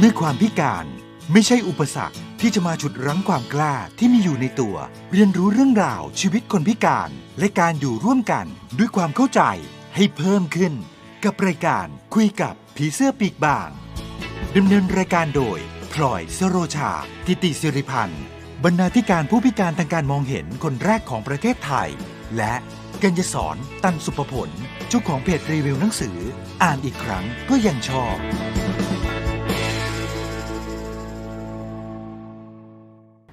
เมื่อความพิการไม่ใช่อุปสรรคที่จะมาฉุดรั้งความกล้าที่มีอยู่ในตัว เรียนรู้เรื่องราวชีวิตคนพิการ และการอยู่ร่วมกันด้วยความเข้าใจให้เพิ่มขึ้น กับรายการคุยกับผีเสื้อปีกบางดำเนินรายการโดยพลอยสโรชากิติสิริพันธ์บรรณาธิการผู้พิการทางการมองเห็นคนแรกของประเทศไทย และกัญญสอนตันสุภผลเจ้าของเพจรีวิวหนังสือ อ่านอีกครั้งก็ยังชอบ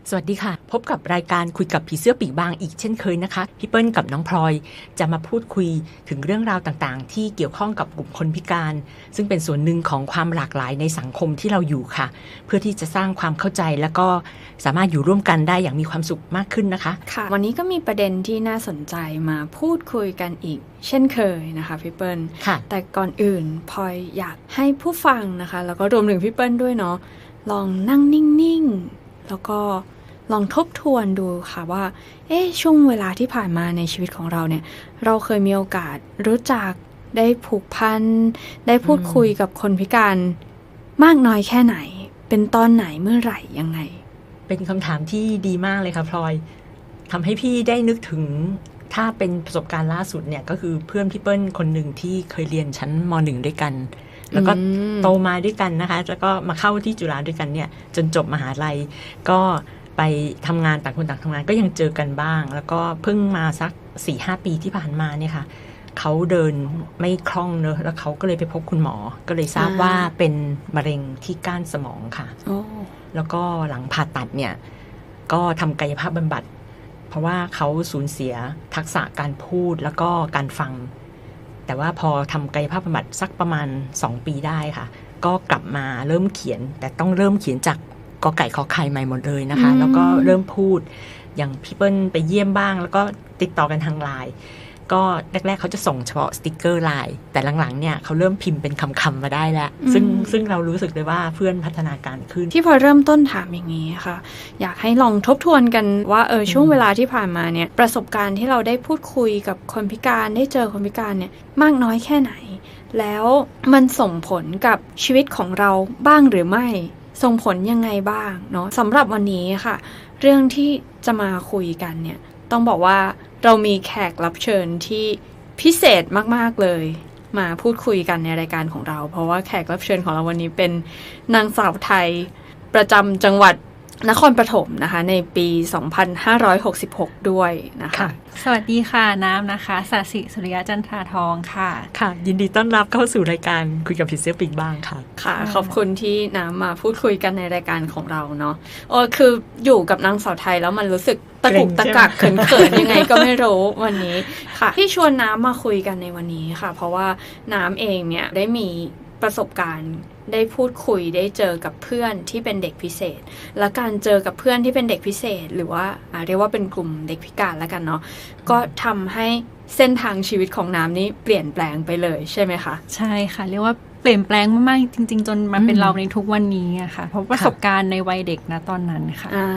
สวัสดีค่ะ พบกับรายการคุยกับผีเสื้อปีกบางอีกเช่นเคยนะคะ พี่เปิ้ลกับน้องพลอย จะมาพูดคุยถึงเรื่องราวต่างๆ ที่เกี่ยวข้องกับกลุ่มคนพิการ ซึ่งเป็นส่วนหนึ่งของความหลากหลายในสังคมที่เราอยู่ค่ะ เพื่อที่จะสร้างความเข้าใจแล้วก็สามารถอยู่ร่วมกันได้อย่างมีความสุขมากขึ้นนะคะค่ะ วันนี้ก็มีประเด็นที่น่าสนใจมาพูดคุยกันอีก เช่นเคยนะคะพี่เปิ้ลค่ะแต่ก่อนอื่นพลอยอยากให้ผู้ฟังนะคะ แล้วก็รวมถึงพี่เปิ้ลด้วยเนาะลองนั่งนิ่งๆแล้วก็ ลองทบทวนดูค่ะว่า เอ๊ะช่วงเวลาที่ผ่านมาในชีวิตของเราเนี่ย เราเคยมีโอกาสรู้จักได้ผูกพัน ได้พูดคุยกับคนพิการ มากน้อยแค่ไหน เป็นตอนไหนเมื่อไหร่ยังไง เป็นคำถามที่ดีมากเลยค่ะพลอยทำให้พี่ได้นึกถึงถ้าเป็นประสบการณ์ล่าสุดเนี่ยก็คือเพื่อนพี่เปิ้ลคนหนึ่งที่เคยเรียนชั้นมหนึ่งด้วยกัน แล้วก็อืมโตมาด้วยกันนะคะ แล้วก็มาเข้าที่จุฬาด้วยกันเนี่ย จนจบมหาลัย ก็ ไปทำงานต่างคนต่างทำงานก็ยังเจอกันบ้าง แล้วก็เพิ่งมาสักสี่ห้าปีที่ผ่านมาเนี่ยค่ะเขาเดินไม่คล่องเนอะแล้วเขาก็เลยไปพบคุณหมอ ก็เลยทราบอ่าว่าเป็นมะเร็งที่ก้านสมองค่ะโอ้แล้วก็หลังผ่าตัดเนี่ย ก็ทำกายภาพบำบัด เพราะว่าเขาสูญเสียทักษะการพูดแล้วก็การฟัง แต่ว่าพอทำกายภาพบำบัดสักประมาณ 2 ปีได้ค่ะ ก็กลับมาเริ่มเขียน แต่ต้องเริ่มเขียนจาก กอไก่ขอไข่ใหม่หมดเลยนะคะอืมแล้วก็เริ่มพูดอย่างพี่เปิ้ลไปเยี่ยมบ้าง แล้วก็ติดต่อกันทางไลน์ก็แรกๆเขาจะส่งเฉพาะสติกเกอร์ไลน์แต่หลังๆเนี่ยเขาเริ่มพิมพ์เป็นคำๆมาได้แล้ว ซึ่งซึ่งเรารู้สึกเลยว่าเพื่อนพัฒนาการขึ้น ที่พอเริ่มต้นถามอย่างนี้ค่ะ อยากให้ลองทบทวนกันว่าเออช่วงเวลาที่ผ่านมาเนี่ยประสบการณ์ที่เราได้พูดคุยกับคนพิการได้เจอคนพิการเนี่ยมากน้อยแค่ไหน แล้วมันส่งผลกับชีวิตของเราบ้างหรือไม่ ส่งผลยังไงบ้างเนาะสำหรับวันนี้ค่ะ เรื่องที่จะมาคุยกันเนี่ย ต้องบอกว่าเรามีแขกรับเชิญที่พิเศษมาก ๆ เลย มาพูดคุยกันในรายการของเรา เพราะว่าแขกรับเชิญของเราวันนี้เป็นนางสาวไทยประจำจังหวัด นครปฐมนะคะในปี 2566 ด้วยนะคะค่ะสวัสดีค่ะน้ำนะคะสาสิสุริยะจันทราทองค่ะ ค่ะ ยินดีต้อนรับเข้าสู่รายการคุยกับผีเสื้อปีกบ้างค่ะ ค่ะ ขอบคุณที่น้ำมาพูดคุยกันในรายการของเราเนาะโอ้คืออยู่กับนางสาวไทยแล้วมันรู้สึกตะกุกตะกักเกรงเขิใช่นไหมๆยังไงก็ไม่รู้วันนี้ค่ะ ที่ชวนน้ำมาคุยกันในวันนี้ค่ะ เพราะว่าน้ำเองเนี่ยได้มีประสบการณ์ ได้พูดคุยได้เจอกับเพื่อนที่เป็นเด็กพิเศษ และการเจอกับเพื่อนที่เป็นเด็กพิเศษ หรือว่าอ่าเรียกว่าเป็นกลุ่มเด็กพิการแล้วกันเนาะก็ทำให้เส้นทางชีวิตของน้ำนี้เปลี่ยนแปลงไปเลยใช่ไหมคะ ใช่ค่ะ เรียกว่าเปลี่ยนแปลงมากๆจริง ๆ จนมาเป็นอืมเราในทุกวันนี้อะค่ะ เพราะประสบการณ์ในวัยเด็กนะตอนนั้นค่ะอ่า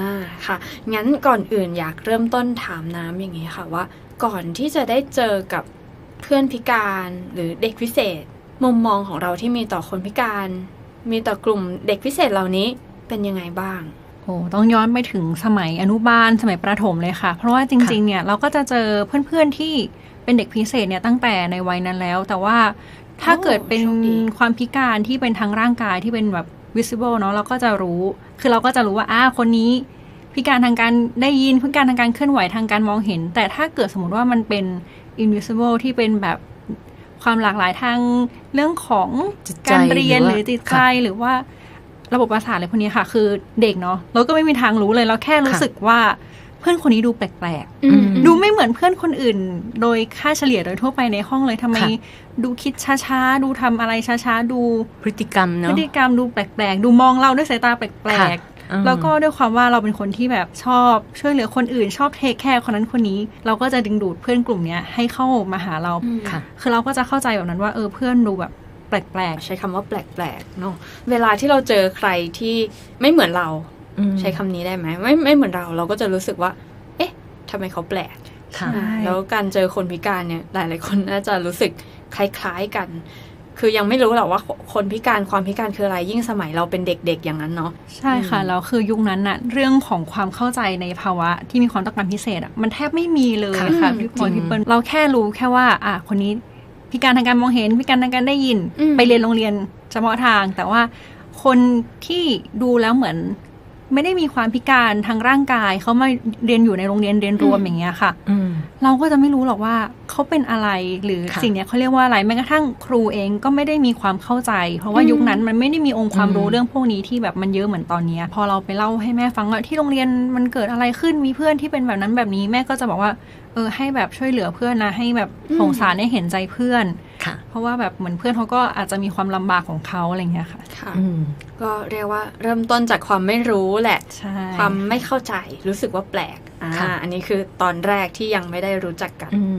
ค่ะ งั้นก่อนอื่นอยากเริ่มต้นถามน้ำอย่างนี้ค่ะว่า ก่อนที่จะได้เจอกับเพื่อนพิการหรือเด็กพิเศษ มุมมองของเราที่มีต่อคนพิการ มีต่อกลุ่มเด็กพิเศษเหล่านี้เป็นยังไงบ้างโอ้ต้องย้อนไปถึงสมัยอนุบาลสมัยประถมเลยค่ะ เพราะว่าจริงๆ เนี่ยเราก็จะเจอเพื่อนๆที่เป็นเด็กพิเศษเนี่ยตั้งแต่ในวัยนั้นแล้ว แต่ว่าถ้าโอ้เกิดเป็นโชคดีความพิการที่เป็นทางร่างกายที่เป็นแบบ visible เนาะเราก็จะรู้ คือเราก็จะรู้ว่าอ่าคนนี้ พิการทางการได้ยินพิการทางการเคลื่อนไหวทางการมองเห็น แต่ถ้าเกิดสมมติว่ามันเป็น invisible ที่เป็นแบบ ความหลากหลายทางเรื่องของจิตใจการเรียนหหรือรือว่าจิตใจค่ะหรือว่าระบบประสาทอะไรพวกนี้ค่ะ คือเด็กเนาะเราก็ไม่มีทางรู้เลยเราแค่รู้ค่ะสึกว่าเพื่อนคนนี้ดูแปลกอืมๆดูไม่เหมือนเพื่อนคนอื่น โดยค่าเฉลี่ยโดยทั่วไปในห้องเลยทำไมค่ะดูคิดช้าๆ ดูทำอะไรช้าๆ ดูพฤติกรรมพเนาะฤติกรรมดูแปลกๆ ดูมองเราด้วยสายตาแปลค่ะกอืมๆ แล้วก็ด้วยความว่าเราเป็นคนที่แบบชอบช่วยเหลือคนอื่นชอบเทคแคร์คนนั้นคนนี้ เราก็จะดึงดูดเพื่อนกลุ่มเนี้ยให้เข้ามาหาเราอืมค่ะคือเราก็จะเข้าใจแบบนั้นว่าเออเพื่อนดูแบบแปลกใช้คำว่าแปลกๆเนาะเวลาที่เราเจอใครที่ไม่เหมือนเราอืมใช้คำนี้ได้ไหมไม่ไม่เหมือนเราเราก็จะรู้สึกว่า เอ๊ะทำไมเขาแปลกค่ะอ่าแล้วการเจอคนพิการเนี่ยหลาย ๆ คนน่าจะรู้สึกคล้าย ๆ กัน คือยังไม่รู้หรอกว่าคนพิการความพิการคืออะไรยิ่งสมัยเราเป็นเด็กๆอย่างนั้นเนาะใช่ค่ะอืมแล้วคือยุคนั้นน่ะเรื่องของความเข้าใจในภาวะที่มีความต้องการพิเศษอะมันแทบไม่มีเลยค่ะค่ะอืมพี่พลอยจริงพี่เปิ้ลเราแค่รู้แค่ว่าอะคนนี้พิการทางการมองเห็นพิการทางการได้ยินอืมไปเรียนโรงเรียนเฉพาะทาง แต่ว่าคนที่ดูแล้วเหมือน ไม่ได้มีความพิการทางร่างกายเขามาเรียนอยู่ในโรงเรียนเรียนรวมอย่างเงี้ยค่ะอืมเราก็จะไม่รู้หรอกว่าเขาเป็นอะไรหรือค่ะสิ่งเนี้ยเขาเรียกว่าอะไรแม้กระทั่งครูเองก็ไม่ได้มีความเข้าใจ เพราะว่าอืมยุคนั้นมันไม่ได้มีองค์ความรู้อืมเรื่องพวกนี้ที่แบบมันเยอะเหมือนตอนเนี้ยพอเราไปเล่าให้แม่ฟังว่าที่โรงเรียนมันเกิดอะไรขึ้นมีเพื่อนที่เป็นแบบนั้นแบบนี้แม่ก็จะบอกว่าเออให้แบบช่วยเหลือเพื่อนนะให้แบบสงสารให้เห็นใจเพื่อน ค่ะ เพราะว่าแบบเหมือนเพื่อนเขาก็อาจจะมีความลำบากของเขาอะไรเงี้ยค่ะค่ะอืมก็เรียกว่าเริ่มต้นจากความไม่รู้แหละใช่ความไม่เข้าใจรู้สึกว่าแปลกอ่าค่ะอันนี้คือตอนแรกที่ยังไม่ได้รู้จักกันอืม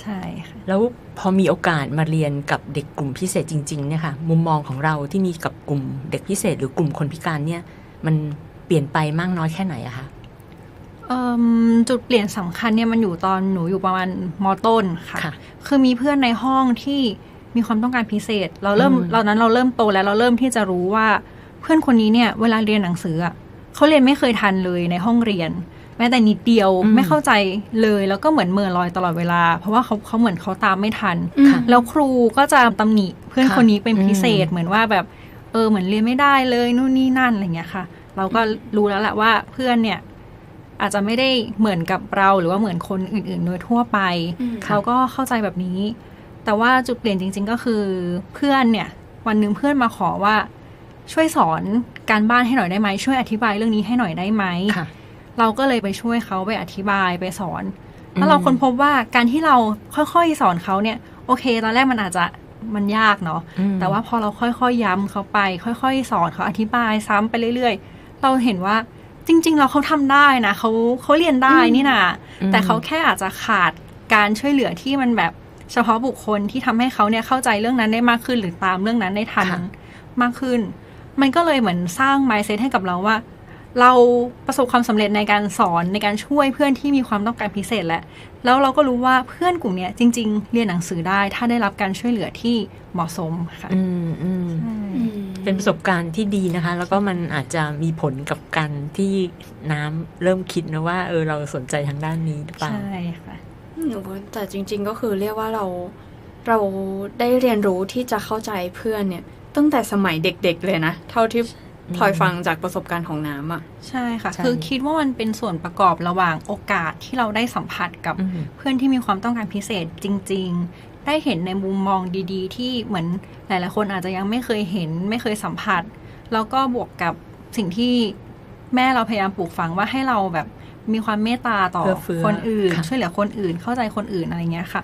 ใช่ค่ะแล้วพอมีโอกาสมาเรียนกับเด็กกลุ่มพิเศษจริงๆเนี่ยค่ะมุมมองของเราที่มีกับกลุ่มเด็กพิเศษ หรือกลุ่มคนพิการเนี่ย มันเปลี่ยนไปมากน้อยแค่ไหนอะคะเอิ่ม จุดเปลี่ยนสำคัญเนี่ยมันอยู่ตอนหนูอยู่ประมาณมต้นค่ะค่ะคือมีเพื่อนในห้องที่มีความต้องการพิเศษ เราเริ่มอืมเรานั้นเราเริ่มโตแล้วเราเริ่มที่จะรู้ว่าเพื่อนคนนี้เนี่ยเวลาเรียนหนังสืออะเขาเรียนไม่เคยทันเลยในห้องเรียน แม้แต่นิดเดียวไม่เข้าใจเลยแล้วก็เหมือนเมื่อลอยตลอดเวลา เพราะว่าเขาเขาเหมือนเขาตามไม่ทันค่ะแล้วครูก็จะตำหนิเพื่อนค่ะคนนี้เป็นพิเศษอืมเหมือนว่าแบบเออเหมือนเรียนไม่ได้เลยนู่นนี่นั่นอะไรเงี้ยค่ะ เราก็รู้แล้วแหละว่าเพื่อนเนี่ย อาจจะไม่ได้เหมือนกับเราหรือว่าเหมือนคนอื่นๆ โดยทั่วไปอืมเขาก็เข้าใจแบบนี้ แต่ว่าจุดเปลี่ยนจริง ๆ ก็คือเพื่อนเนี่ยวันหนึ่งเพื่อนมาขอว่าช่วยสอนการบ้านให้หน่อยได้ไหมช่วยอธิบายเรื่องนี้ให้หน่อยได้ไหมค่ะเราก็เลยไปช่วยเขาไปอธิบายไปสอนอืมแล้วเราค้นพบว่าการที่เราค่อยๆสอนเขาเนี่ย โอเค ตอนแรกมันอาจจะมันยากเนาะอืมแต่ว่าพอเราค่อยๆย้ำเขาไป ค่อย ๆ สอนเขาอธิบายซ้ำไปเรื่อย ๆ เราเห็นว่า จริง ๆ เราเขาทำได้นะเขาเขาเรียนได้นี่นะอืมแต่เขาแค่อาจจะขาดการช่วยเหลือที่มันแบบเฉพาะบุคคลที่ทำให้เขาเนี่ยเข้าใจเรื่องนั้นได้มากขึ้นหรือตามเรื่องนั้นได้ทันค่ะมากขึ้น มันก็เลยเหมือนสร้าง mindset ให้กับเราว่า เราประสบความสำเร็จในการสอนในการช่วยเพื่อนที่มีความต้องการพิเศษแหละแล้วเราก็รู้ว่าเพื่อนกลุ่มเนี้ยจริง ๆ เรียนหนังสือได้ถ้าได้รับการช่วยเหลือที่เหมาะสมค่ะอืมอืมอืม เป็นประสบการณ์ที่ดีนะคะ แล้วก็มันอาจจะมีผลกับการที่น้ำเริ่มคิดนะว่า เออเราสนใจทางด้านนี้หรือเปล่าใช่ค่ะหนูว่าแต่จริง ๆ ก็คือเรียกว่าเราเราได้เรียนรู้ที่จะเข้าใจเพื่อนเนี่ย ตั้งแต่สมัยเด็ก ๆ เลยนะ เท่าที่พลอยฟังจากประสบการณ์ของน้ำอะใช่ค่ะใช่คือคิดว่ามันเป็นส่วนประกอบระหว่างโอกาสที่เราได้สัมผัสกับอืมเพื่อนที่มีความต้องการพิเศษจริงๆ ได้เห็นในมุมมองดีๆ ที่เหมือนหลายๆคนอาจจะยังไม่เคยเห็น ไม่เคยสัมผัส แล้วก็บวกกับสิ่งที่แม่เราพยายามปลูกฝังว่าให้เราแบบมีความเมตตาต่อเอื้อเฟื้อคนอื่นค่ะช่วยเหลือคนอื่นเข้าใจคนอื่นอะไรเงี้ยค่ะ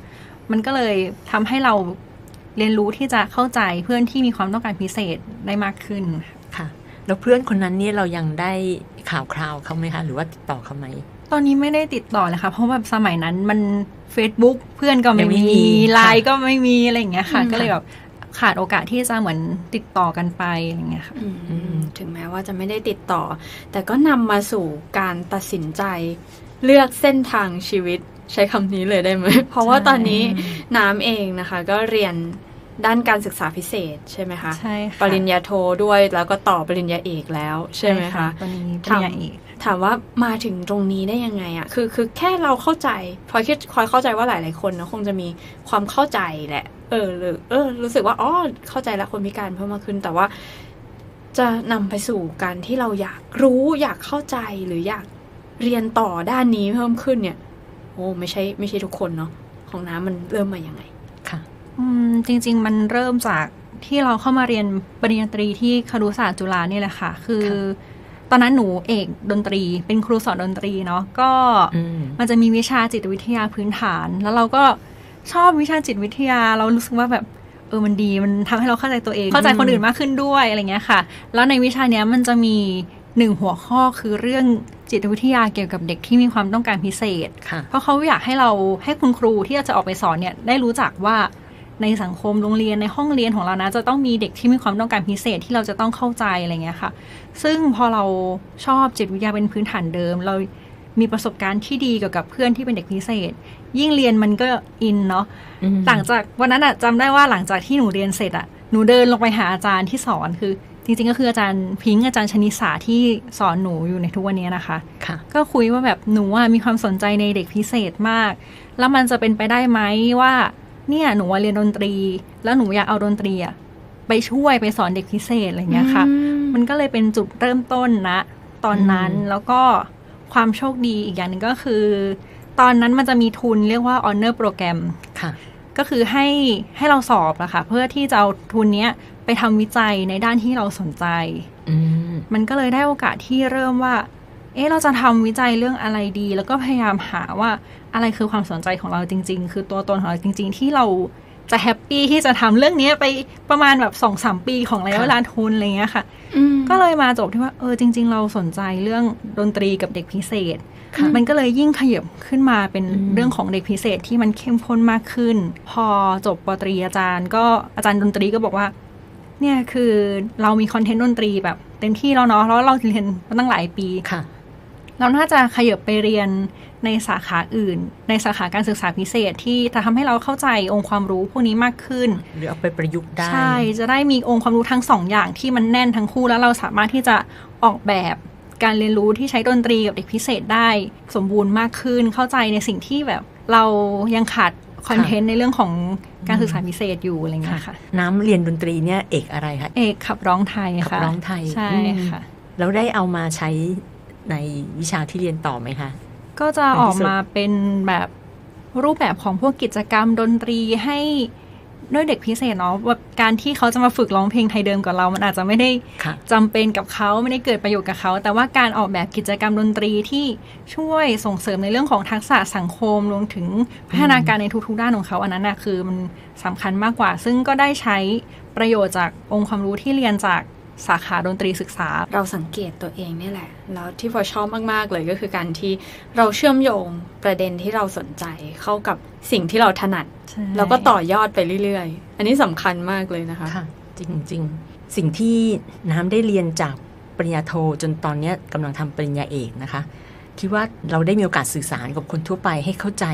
มันก็เลยทำให้เราเรียนรู้ที่จะเข้าใจเพื่อนที่มีความต้องการพิเศษได้มากขึ้นค่ะ แล้วเพื่อนคนนั้นเนี่ยเรายังได้ข่าวคราวเขาไหมคะ หรือว่าติดต่อเขาไหม ตอนนี้ไม่ได้ติดต่อเลยค่ะ เพราะแบบสมัยนั้นมัน Facebook เพื่อนก็ไม่ยังไม่มีมีไลน์ค่ะก็ไม่มีอะไรอย่างเงี้ยค่ะอืมก็เลยแบบขาดโอกาสที่จะเหมือนติดต่อกันไปอะไรอย่างเงี้ยค่ะอืมอืมถึงแม้ว่าจะไม่ได้ติดต่อ แต่ก็นำมาสู่การตัดสินใจเลือกเส้นทางชีวิตใช้คำนี้เลยได้ไหม เพราะว่าตอนนี้น้ำเองนะคะ ก็เรียนด้านการศึกษาพิเศษใช่ไหมคะ ใช่ค่ะ ปริญญาโทด้วยแล้วก็ต่อปริญญาเอกแล้วใช่ไหมคะตอนนี้ปทำริญญาเอก ถามว่ามาถึงตรงนี้ได้ยังไงอะคือคือแค่เราเข้าใจพลอยคิดพลอยเข้าใจว่าหลาย ๆ คนนะคงจะมีความเข้าใจแหละ เออหรือเออ รู้สึกว่าอ๋อเข้าใจแล้วคนพิการเพิ่มมากขึ้น แต่ว่าจะนำไปสู่การที่เราอยากรู้อยากเข้าใจหรืออยากเรียนต่อด้านนี้เพิ่มขึ้นเนี่ย โอ้ไม่ใช่ไม่ใช่ทุกคนเนาะของน้ำมันเริ่มมาอย่างไงค่ะ อืมจริง ๆ มันเริ่มจากที่เราเข้ามาเรียนปริญญาตรีที่ครุศาสตร์จุฬานี่แหละค่ะ คือค่ะต อนนั้นหนูเอกดนตรี เป็นครูสอนดนตรีเนาะก็อืมมันจะมีวิชาจิตวิทยาพื้นฐาน แล้วเราก็ชอบวิชาจิตวิทยาเรารู้สึกว่าแบบเออมันดีมันทำให้เราเข้าใจตัวเอง เข้าใจคนอื่นมากขึ้นด้วยอะไรเงี้ยค่ะ แล้วในวิชาเนี้ยมันจะมีหนึ่งหัวข้อคือเรื่องจิตวิทยาเกี่ยวกับเด็กที่มีความต้องการพิเศษค่ะเพราะเขาอยากให้เราให้คุณครูที่จะออกไปสอนเนี่ยได้รู้จักว่า ในสังคมโรงเรียนในห้องเรียนของเรานะ จะต้องมีเด็กที่มีความต้องการพิเศษที่เราจะต้องเข้าใจอะไรเงี้ยค่ะ ซึ่งพอเราชอบจิตวิทยาเป็นพื้นฐานเดิม เรามีประสบการณ์ที่ดีเกี่ยวกับเพื่อนที่เป็นเด็กพิเศษ ยิ่งเรียนมันก็อินเนาะอืมหลังจากวันนั้นอะจำได้ว่าหลังจากที่หนูเรียนเสร็จอะหนูเดินลงไปหาอาจารย์ที่สอนคือ จริงๆก็คืออาจารย์พิงค์อาจารย์ชนิสาที่สอนหนูอยู่ในทุกวันนี้นะคะค่ะก็คุยว่าแบบหนูอะมีความสนใจในเด็กพิเศษมาก แล้วมันจะเป็นไปได้ไหมว่า เนี่ยหนูอะเรียนดนตรี แล้วหนูอยากเอาดนตรีอะไปช่วยไปสอนเด็กพิเศษอะไรเงี้ยค่ะ มันก็เลยเป็นจุดเริ่มต้นนะ ตอนนั้นอืมแล้วก็ความโชคดีอีกอย่างหนึ่งก็คือ ตอนนั้นมันจะมีทุนเรียกว่า honor program ค่ะ ก็คือให้ให้เราสอบอะค่ะเพื่อที่จะเอาทุนเนี้ยไปทำวิจัยในด้านที่เราสนใจอืมมันก็เลยได้โอกาสที่เริ่มว่า เอ๊ะเราจะทำวิจัยเรื่องอะไรดี แล้วก็พยายามหาว่าอะไรคือความสนใจของเราจริง ๆ คือตัวตนของเราจริง ๆ ที่เราจะแฮปปี้ที่จะทำเรื่องนี้ไปประมาณแบบสองสามปีของระยะเวลาทุนอะไรเงี้ยค่ะก็เลยมาจบที่ว่าเออจริง ๆ เราสนใจเรื่องดนตรีกับเด็กพิเศษค่ะมันก็เลยยิ่งขยับขึ้นมาเป็นอืมเรื่องของเด็กพิเศษที่มันเข้มข้นมากขึ้น พอจบปตรีอาจารย์ ก็อาจารย์ดนตรีก็บอกว่า เนี่ยคือเรามีคอนเทนต์ดนตรีแบบเต็มที่แล้วเนาะแล้วเราเรียนมาตั้งหลายปีค่ะ เราน่าจะขยับไปเรียนในสาขาอื่น ในสาขาการศึกษาพิเศษที่จะทำให้เราเข้าใจองค์ความรู้พวกนี้มากขึ้น หรือเอาไปประยุกต์ได้ ใช่ จะได้มีองค์ความรู้ทั้งสองอย่างที่มันแน่นทั้งคู่แล้วเราสามารถที่จะออกแบบการเรียนรู้ที่ใช้ดนตรีกับเด็กพิเศษได้สมบูรณ์มากขึ้น เข้าใจในสิ่งที่แบบเรายังขาดคอนเทนต์ในเรื่องของการศึกษาพิเศษอยู่อะไรเงี้ยค่ะ น้ำเรียนดนตรีเนี่ยเอกอะไรคะ เอกขับร้องไทยขับค่ะร้องไทย ใช่อืมค่ะ แล้วได้เอามาใช้ ในวิชาที่เรียนต่อไหมคะ ก็จะออกมาเป็นแบบรูปแบบของพวกกิจกรรมดนตรีให้ด้วยเด็กพิเศษเนาะแบบการที่เขาจะมาฝึกร้องเพลงไทยเดิมกับเรา มันอาจจะไม่ได้ค่ะจำเป็นกับเขาไม่ได้เกิดประโยชน์กับเขา แต่ว่าการออกแบบกิจกรรมดนตรีที่ช่วยส่งเสริมในเรื่องของทักษะสังคมรวมถึงพัฒนาการในทุกๆด้านของเขา อันนั้นนะคือมันสำคัญมากกว่า ซึ่งก็ได้ใช้ประโยชน์จากองค์ความรู้ที่เรียนจาก สาขาดนตรีศึกษา เราสังเกตตัวเองนี่แหละ แล้วที่พอชอบมากๆเลยก็คือการที่เราเชื่อมโยงประเด็นที่เราสนใจเข้ากับสิ่งที่เราถนัดใช่แล้วก็ต่อยอดไปเรื่อยๆ อันนี้สำคัญมากเลยนะคะค่ะจริงๆ สิ่งที่น้ำได้เรียนจากปริญญาโทจนตอนเนี้ยกำลังทำปริญญาเอกนะคะ คิดว่าเราได้มีโอกาสสื่อสารกับคนทั่วไปให้เข้าใจ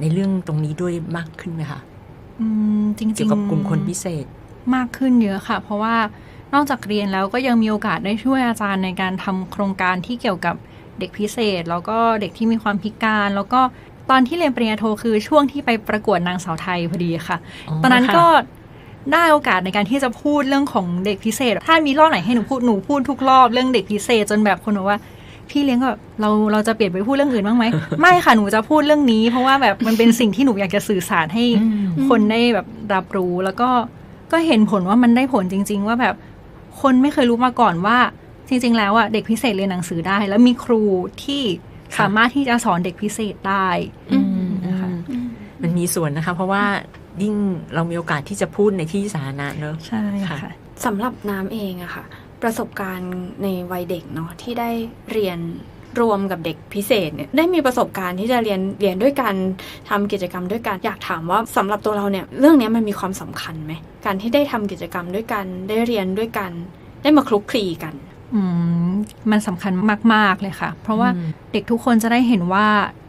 ในเรื่องตรงนี้ด้วยมากขึ้นไหมคะอืมจริงๆเกี่ยวกับกลุ่มคนพิเศษมากขึ้นเยอะค่ะ เพราะว่า นอกจากเรียนแล้วก็ยังมีโอกาสได้ช่วยอาจารย์ในการทำโครงการที่เกี่ยวกับเด็กพิเศษ แล้วก็เด็กที่มีความพิการ แล้วก็ตอนที่เรียนปริญญาโทคือช่วงที่ไปประกวดนางสาวไทยพอดีค่ะอ๋อตอนนั้นค่ะก็ได้โอกาสในการที่จะพูดเรื่องของเด็กพิเศษ ถ้ามีรอบไหนให้หนูพูดหนูพูดทุกรอบเรื่องเด็กพิเศษ จนแบบคนบอกว่าพี่เลี้ยงก็แบบเราเราจะเปลี่ยนไปพูดเรื่องอื่นบ้างไหม ไม่ค่ะหนูจะพูดเรื่องนี้ เพราะว่าแบบมันเป็นสิ่งที่หนูอยากจะสื่อสารให้อืมคนได้แบบรับรู้แล้วก็ก็เห็นผลว่ามันได้ผลจริง ๆ ว่าแบบ คนไม่เคยรู้มาก่อนว่า จริง ๆ แล้วอะเด็กพิเศษเรียนหนังสือได้ แล้วมีครูที่ค่ะสามารถที่จะสอนเด็กพิเศษได้อืมนะคะอืมมันมีส่วนนะคะ เพราะว่ายิ่งเรามีโอกาสที่จะพูดในที่สาธารณะเนอะใช่ค่ะค่ะสำหรับน้ำเองอะค่ะ ประสบการณ์ในวัยเด็กเนาะที่ได้เรียน รวมกับเด็กพิเศษเนี่ยได้มีประสบการณ์ที่จะเรียนเรียนด้วยกันทำกิจกรรมด้วยกันอยากถามว่าสำหรับตัวเราเนี่ยเรื่องนี้มันมีความสำคัญไหมการที่ได้ทำกิจกรรมด้วยกันได้เรียนด้วยกัน ได้มาคลุกคลีกัน มมันสำคัญมาก ๆ เลยค่ะ เพราะว่าอืมเด็กทุกคนจะได้เห็นว่า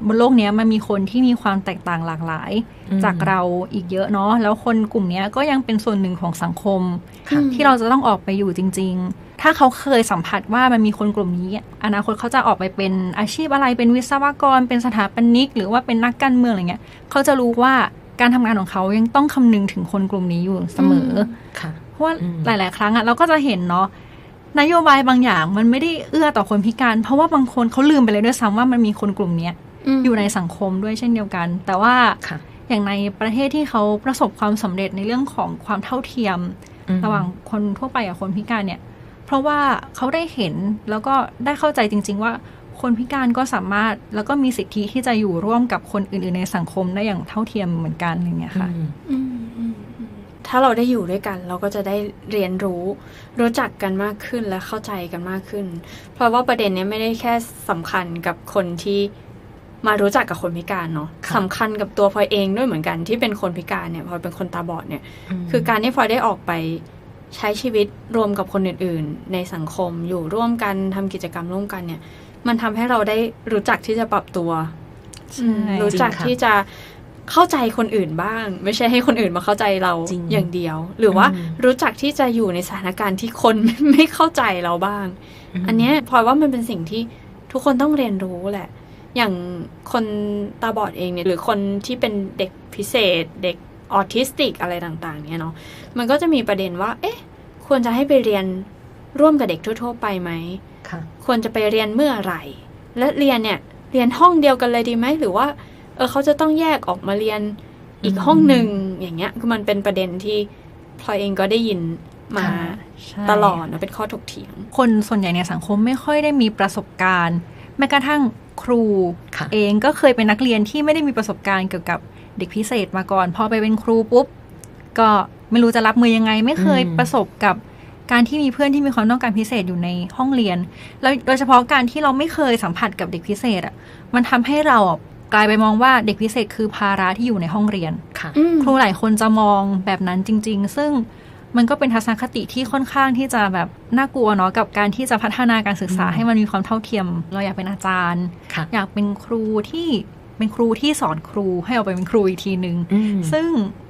บนโลกเนี้ยมันมีคนที่มีความแตกต่างหลากหลายอืมจากเราอีกเยอะเนาะแล้วคนกลุ่มเนี้ยก็ยังเป็นส่วนหนึ่งของสังคมค่ะที่เราจะต้องออกไปอยู่จริง ๆ ถ้าเขาเคยสัมผัสว่ามันมีคนกลุ่มนี้ อนาคตเขาจะออกไปเป็นอาชีพอะไรเป็นวิศวกร เป็นสถาปนิก หรือว่าเป็นนักการเมืองอะไรเงี้ยเขาจะรู้ว่าการทำงานของเขายังต้องคำนึงถึงคนกลุ่มนี้อยู่เสมออค่ะเพราะว่าอืมหลาย ๆ ครั้งอะเราก็จะเห็นเนาะ นโยบายบางอย่างมันไม่ได้เอื้อต่อคนพิการ เพราะว่าบางคนเขาลืมไปเลยด้วยซ้ำว่ามันมีคนกลุ่มเนี้ยอยู่ในสังคมด้วยเช่นเดียวกัน แต่ว่าค่ะอย่างในประเทศที่เขาประสบความสำเร็จในเรื่องของความเท่าเทียมอืมระหว่างคนทั่วไปกับคนพิการเนี่ย เพราะว่าเขาได้เห็นแล้วก็ได้เข้าใจจริง ๆ ว่าคนพิการก็สามารถแล้วก็มีสิทธิที่จะอยู่ร่วมกับคนอื่น ๆ ในสังคมได้อย่างเท่าเทียมเหมือนกันอะไรเงี้ยค่ะอืมอืมอืมอืม ถ้าเราได้อยู่ด้วยกัน เราก็จะได้เรียนรู้ รู้จักกันมากขึ้นและเข้าใจกันมากขึ้น เพราะว่าประเด็นเนี้ยไม่ได้แค่สำคัญกับคนที่มารู้จักกับคนพิการเนาะค่ะสำคัญกับตัวพลอยเองด้วยเหมือนกันที่เป็นคนพิการเนี่ยพลอยเป็นคนตาบอดเนี่ย คือการที่พลอยได้ออกไปใช้ชีวิตรวมกับคนอื่น ๆ ในสังคมอยู่ร่วมกันทำกิจกรรมร่วมกันเนี่ย มันทำให้เราได้รู้จักที่จะปรับตัวใช่รู้จักจริงค่ะที่จะ เข้าใจคนอื่นบ้าง ไม่ใช่ให้คนอื่นมาเข้าใจเราจริงอย่างเดียว หรือว่าอืมรู้จักที่จะอยู่ในสถานการณ์ที่คนไม่เข้าใจเราบ้าง อันเนี้ยพลอยว่ามันเป็นสิ่งที่ทุกคนต้องเรียนรู้แหละ อย่างคนตาบอดเองเนี่ยหรือคนที่เป็นเด็กพิเศษ เด็กออทิสติกอะไรต่างๆ เนี่ยเนาะมันก็จะมีประเด็นว่า เอ๊ะ ควรจะให้ไปเรียนร่วมกับเด็กทั่ว ๆ ไปไหมค่ะควรจะไปเรียนเมื่อไหร่ และเรียนเนี่ยเรียนห้องเดียวกันเลยดีไหมหรือว่า เออเขาจะต้องแยกออกมาเรียนอีกอืมห้องหนึ่งอย่างเงี้ยคือมันเป็นประเด็นที่พลอยเองก็ได้ยินมาค่ะใช่ตลอดนะเป็นข้อถกเถียง คนส่วนใหญ่ในสังคมไม่ค่อยได้มีประสบการณ์ แม้กระทั่งครูค่ะเองก็เคยเป็นนักเรียนที่ไม่ได้มีประสบการณ์เกี่ยวกับเด็กพิเศษมาก่อนพอไปเป็นครูปุ๊บก็ไม่รู้จะรับมือยังไง ไม่เคยอืมประสบกับการที่มีเพื่อนที่มีความต้องการพิเศษอยู่ในห้องเรียน แล้วโดยเฉพาะการที่เราไม่เคยสัมผัสกับเด็กพิเศษอะ มันทำให้เราอะ กลายไปมองว่าเด็กพิเศษคือภาระที่อยู่ในห้องเรียนค่ะอืมครูหลายคนจะมองแบบนั้นจริง ๆ ซึ่งมันก็เป็นทัศนคติที่ค่อนข้างที่จะแบบน่ากลัวเนาะกับการที่จะพัฒนาการศึกษาอืมให้มันมีความเท่าเทียม เราอยากเป็นอาจารย์ค่ะอยากเป็นครูที่เป็นครูที่สอนครูให้ออกไปเป็นครูอีกทีหนึง่งอืมซึ่ง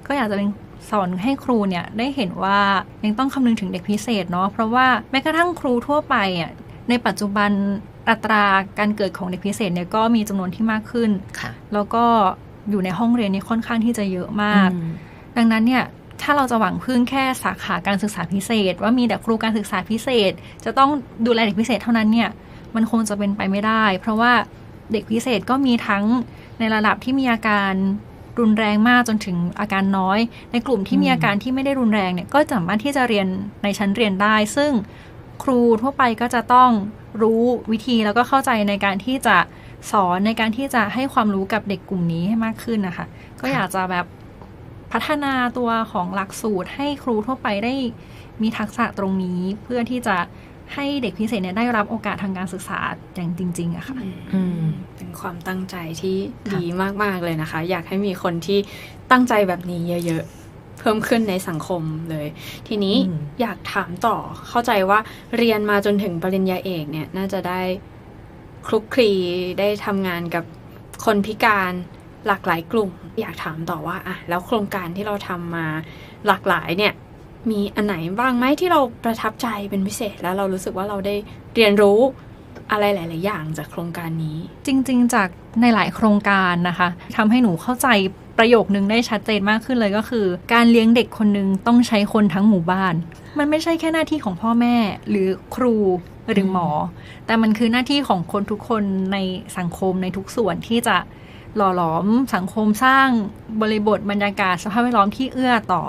ก็อยากจะเป็นสอนให้ครูเนี่ยได้เห็นว่ายังต้องคำนึงถึงเด็กพิเศษเนาะเพราะว่าแม้กระทั่งครูทั่วไปอะในปัจจุบัน อัตราการเกิดของเด็กพิเศษเนี่ยก็มีจำนวนที่มากขึ้นค่ะแล้วก็อยู่ในห้องเรียนนี่ค่อนข้างที่จะเยอะมากอืมดังนั้นเนี่ยถ้าเราจะหวังพึ่งแค่สาขาการศึกษาพิเศษ ว่ามีแต่ครูการศึกษาพิเศษ จะต้องดูแลเด็กพิเศษเท่านั้นเนี่ยมันคงจะเป็นไปไม่ได้ เพราะว่าเด็กพิเศษก็มีทั้งในระดับที่มีอาการรุนแรงมากจนถึงอาการน้อย ในกลุ่มที่มีอืมอาการที่ไม่ได้รุนแรงเนี่ยก็สามารถที่จะเรียนในชั้นเรียนได้ ซึ่ง ครูทั่วไปก็จะต้องรู้วิธีแล้วก็เข้าใจในการที่จะสอนในการที่จะให้ความรู้กับเด็กกลุ่มนี้ให้มากขึ้นนะคะ ก็อยากจะแบบพัฒนาตัวของหลักสูตรให้ครูทั่วไปได้มีทักษะตรงนี้เพื่อที่จะให้เด็กพิเศษเนี่ยได้รับโอกาสทางการศึกษาอย่างจริงๆอะค่ะอืมเป็นความตั้งใจที่ค่ะดีมากๆเลยนะคะ อยากให้มีคนที่ตั้งใจแบบนี้เยอะๆ เพิ่มขึ้นในสังคมเลย ทีนี้อืมอยากถามต่อเข้าใจว่าเรียนมาจนถึงปริญญาเอกเนี่ยน่าจะได้คลุกคลีได้ทำงานกับคนพิการหลากหลายกลุ่ม อยากถามต่อว่าอะแล้วโครงการที่เราทำมาหลากหลายเนี่ย มีอันไหนบ้างไหมที่เราประทับใจเป็นพิเศษ แล้วเรารู้สึกว่าเราได้เรียนรู้อะไรหลาย ๆ อย่างจากโครงการนี้ จริง ๆ จากในหลายโครงการนะคะทำให้หนูเข้าใจ ประโยคนึงได้ชัดเจนมากขึ้นเลยก็คือ การเลี้ยงเด็กคนหนึ่งต้องใช้คนทั้งหมู่บ้าน มันไม่ใช่แค่หน้าที่ของพ่อแม่ หรือครูหรือหมอ แต่มันคือหน้าที่ของคนทุกคนในสังคมในทุกส่วนที่จะหล่อหลอมสังคมสร้างบริบทบรรยากาศสภาพแวดล้อมที่เอื้อต่อ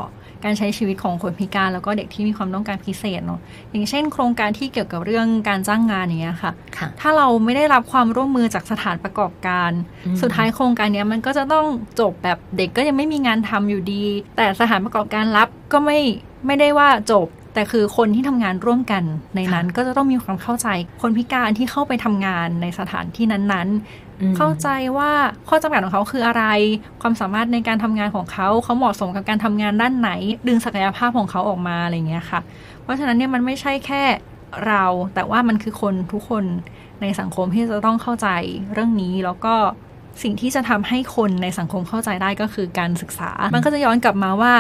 การใช้ชีวิตของคนพิการแล้วก็เด็กที่มีความต้องการพิเศษเนาะอย่างเช่น โครงการที่เกี่ยวกับเรื่องการจ้างงานอย่างเงี้ยค่ะค่ะถ้าเราไม่ได้รับความร่วมมือจากสถานประกอบการอืมสุดท้ายโครงการเนี้ยมันก็จะต้องจบแบบเด็กก็ยังไม่มีงานทำอยู่ดี แต่สถานประกอบการรับก็ไม่ไม่ได้ว่าจบแต่คือคนที่ทำงานร่วมกันในนั้นก็จะต้องมีความเข้าใจ คนพิการที่เข้าไปทำงานในสถานที่นั้นๆอืม เข้าใจว่าข้อจำกัดของเขาคืออะไร ความสามารถในการทำงานของเขา เขาเหมาะสมกับการทำงานด้านไหน ดึงศักยภาพของเขาออกมาอะไรอย่างเงี้ยค่ะ เพราะฉะนั้นเนี่ยมันไม่ใช่แค่เรา แต่ว่ามันคือคนทุกคนในสังคมที่จะต้องเข้าใจเรื่องนี้แล้วก็สิ่งที่จะทำให้คนในสังคมเข้าใจได้ก็คือการศึกษา มันก็จะย้อนกลับมาว่า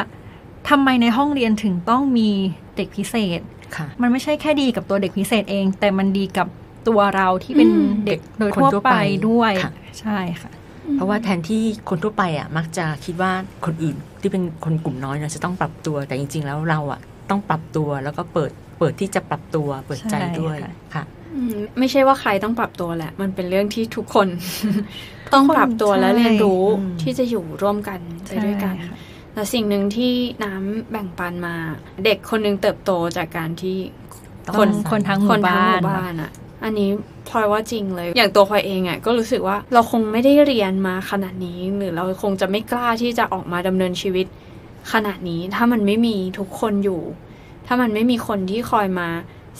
ทำไมในห้องเรียนถึงต้องมีเด็กพิเศษค่ะมันไม่ใช่แค่ดีกับตัวเด็กพิเศษเอง แต่มันดีกับ ตัวเราที่เป็นอืมเด็กโดยคนทั่วทั่วไปไปด้วยค่ะใช่ค่ะ เพราะว่าแทนที่คนทั่วไปอะมักจะคิดว่าคนอื่นที่เป็นคนกลุ่มน้อยเนี่ยจะต้องปรับตัวแต่จริง ๆ แล้วเราอะต้องปรับตัวแล้วก็เปิดเปิดที่จะปรับตัวเปิดใจใช่ด้วยค่ะค่ะอืมไม่ใช่ว่าใครต้องปรับตัวแหละ มันเป็นเรื่องที่ทุกคน ต้องปรับตัวและเรียนรู้อืมที่จะอยู่ร่วมกันไปด้วยกันใช่ค่ะแต่สิ่งหนึ่งที่น้ำแบ่งปันมา เด็กคนหนึ่งเติบโตจากการที่ต้องคนคนทั้งหคมู่นทั้งบ้าหนมู่บ้านอะ อันนี้พลอยว่าจริงเลย อย่างตัวพลอยเองอะก็รู้สึกว่าเราคงไม่ได้เรียนมาขนาดนี้หรือเราคงจะไม่กล้าที่จะออกมาดำเนินชีวิต ขนาดนี้ถ้ามันไม่มีทุกคนอยู่ ถ้ามันไม่มีคนที่คอยมา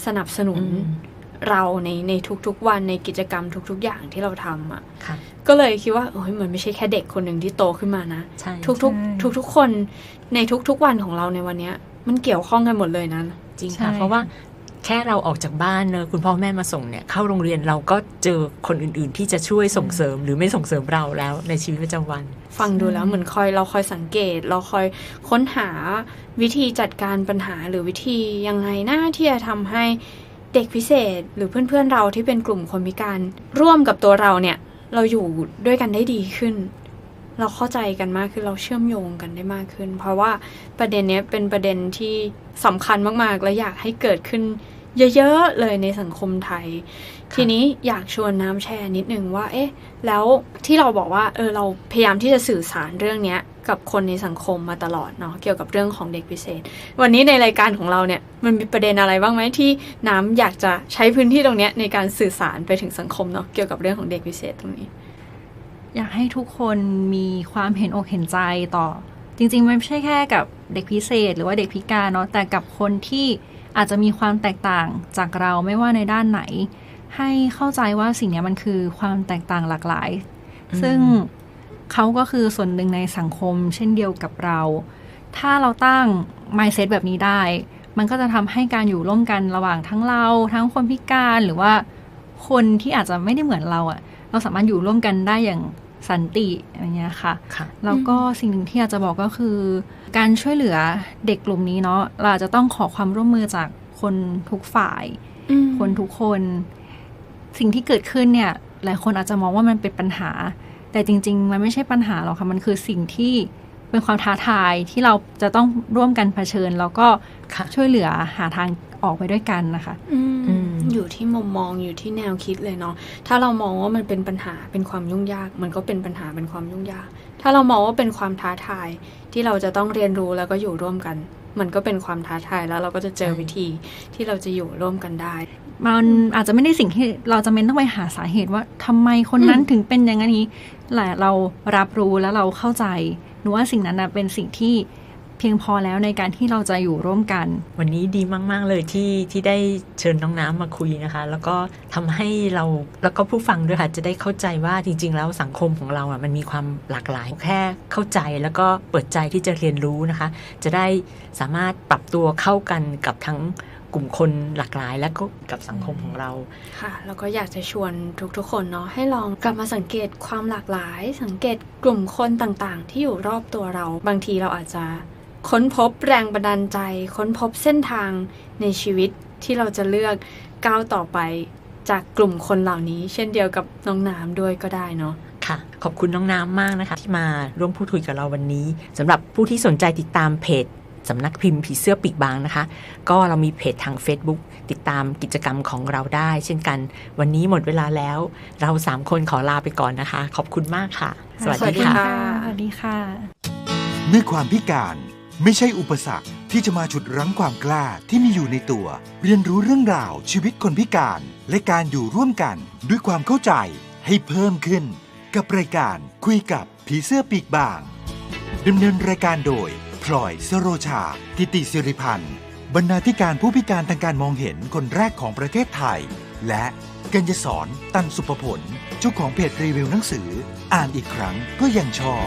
สนับสนุนอืมเราในในทุกๆวันในกิจกรรมทุก ๆ อย่างที่เราทำอะค่ะ ก็เลยคิดว่าเอ้ยมันไม่ใช่แค่เด็กคนหนึ่งที่โตขึ้นมานะใช่ทุกใช่ๆทุกๆคนในทุกๆวันของเราในวันเนี้ย มันเกี่ยวข้องกันหมดเลยนะจริงใช่ค่ะ เพราะว่า แค่เราออกจากบ้านเนอะคุณพ่อแม่มาส่งเนี่ยเข้าโรงเรียนเราก็เจอคนอื่นๆ ที่จะช่วยส่งเสริมหรือไม่ส่งเสริมเราแล้วในชีวิตประจำวัน ฟังดูแล้วเหมือนคอยเราคอยสังเกต เราคอยค้นหาวิธีจัดการปัญหาหรือวิธียังไงหน้าที่จะทำให้เด็กพิเศษหรือเพื่อนๆเราที่เป็นกลุ่มคนพิการ ร่วมกับตัวเราเนี่ยเราอยู่ด้วยกันได้ดีขึ้น เราเข้าใจกันมากขึ้นเราเชื่อมโยงกันได้มากขึ้น เพราะว่าประเด็นเนี้ยเป็นประเด็นที่สำคัญมากๆ และอยากให้เกิดขึ้น เยอะๆเลยในสังคมไทย ทีนี้อยากชวนน้ำแชร์นิดนึงว่า เอ๊ะ แล้วที่เราบอกว่า เออ เราพยายามที่จะสื่อสารเรื่องเนี้ยกับคนในสังคมมาตลอดเนาะเกี่ยวกับเรื่องของเด็กพิเศษ วันนี้ในรายการของเราเนี่ยมันมีประเด็นอะไรบ้างไหมที่น้ำอยากจะใช้พื้นที่ตรงเนี้ยในการสื่อสารไปถึงสังคมเนาะเกี่ยวกับเรื่องของเด็กพิเศษตรงนี้ อยากให้ทุกคนมีความเห็นอกเห็นใจต่อ จริงๆมันไม่ใช่แค่กับเด็กพิเศษ หรือว่าเด็กพิการเนาะแต่กับคนที่ อาจจะมีความแตกต่างจากเราไม่ว่าในด้านไหน ให้เข้าใจว่าสิ่งเนี้ยมันคือความแตกต่างหลากหลายอืมซึ่งเขาก็คือส่วนหนึ่งในสังคมเช่นเดียวกับเรา ถ้าเราตั้ง mindset แบบนี้ได้ มันก็จะทำให้การอยู่ร่วมกันระหว่างทั้งเราทั้งคนพิการหรือว่าคนที่อาจจะไม่ได้เหมือนเราอะเราสามารถอยู่ร่วมกันได้อย่าง สันติอย่างเงี้ยค่ะค่ะแล้วก็สิ่งหนึ่งที่อยากจะบอกก็คือ การช่วยเหลือเด็กกลุ่มนี้เนาะเราอาจจะต้องขอความร่วมมือจากคนทุกฝ่าย คนทุกคน สิ่งที่เกิดขึ้นเนี่ย หลายคนอาจจะมองว่ามันเป็นปัญหา แต่จริง ๆ มันไม่ใช่ปัญหาหรอกค่ะมันคือสิ่งที่เป็นความท้าทายที่เราจะต้องร่วมกันเผชิญ แล้วก็ค่ะช่วยเหลือหาทางออกไปด้วยกันนะคะ อืม อยู่ที่มุมมองอยู่ที่แนวคิดเลยเนาะถ้าเรามองว่ามันเป็นปัญหาเป็นความยุ่งยาก มันก็เป็นปัญหาเป็นความยุ่งยาก ถ้าเรามองว่าเป็นความท้าทายที่เราจะต้องเรียนรู้แล้วก็อยู่ร่วมกัน มันก็เป็นความท้าทายแล้วเราก็จะเจอวิธีที่เราจะอยู่ร่วมกันได้ มันอาจจะไม่ได้สิ่งที่เราจะเป็นต้องไปหาสาเหตุว่าทำไมคนนั้นถึงเป็นอย่างนี้แหละเรารับรู้แล้วเราเข้าใจหนูว่าสิ่งนั้นนะเป็นสิ่งที่ เพียงพอแล้วในการที่เราจะอยู่ร่วมกัน วันนี้ดีมาก ๆ เลยที่ที่ได้เชิญน้องน้ำมาคุยนะคะ แล้วก็ทำให้เราแล้วก็ผู้ฟังด้วยค่ะจะได้เข้าใจว่าจริง ๆ แล้วสังคมของเราอะมันมีความหลากหลายแค่เข้าใจแล้วก็เปิดใจที่จะเรียนรู้นะคะ จะได้สามารถปรับตัวเข้ากันกับทั้งกลุ่มคนหลากหลายและก็กับสังคมของเราค่ะแล้วก็อยากจะชวนทุกๆคนเนาะให้ลองกลับมาสังเกตความหลากหลาย สังเกตกลุ่มคนต่างๆ ที่อยู่รอบตัวเรา บางทีเราอาจจะ ค้นพบแรงบันดาลใจ ค้นพบเส้นทางในชีวิตที่เราจะเลือกก้าวต่อไปจากกลุ่มคนเหล่านี้ เช่นเดียวกับน้องน้ำด้วยก็ได้เนาะค่ะขอบคุณน้องน้ำมากนะคะ ที่มาร่วมพูดคุยกับเราวันนี้สำหรับผู้ที่สนใจติดตามเพจสำนักพิมพ์ผีเสื้อปีกบางนะคะ ก็เรามีเพจทาง Facebook ติดตามกิจกรรมของเราได้ เช่นกัน วันนี้หมดเวลาแล้ว เราสามคนขอลาไปก่อนนะคะ ขอบคุณมากค่ะ สวัสสวัสดีดีค่ะค่ะสวัสดีค่ะเมื่อความพิการ ไม่ใช่อุปสรรคที่จะมาฉุดรั้งความกล้าที่มีอยู่ในตัว เรียนรู้เรื่องราวชีวิตคนพิการ และการอยู่ร่วมกันด้วยความเข้าใจให้เพิ่มขึ้น กับรายการคุยกับผีเสื้อปีกบางดำเนินรายการโดยพลอยสโรชา ทิติสิริพันธ์บรรณาธิการผู้พิการทางการมองเห็นคนแรกของประเทศไทย และกัญญสอนตันสุปผลเจ้าของเพจรีวิวหนังสือ อ่านอีกครั้งก็ยังชอบ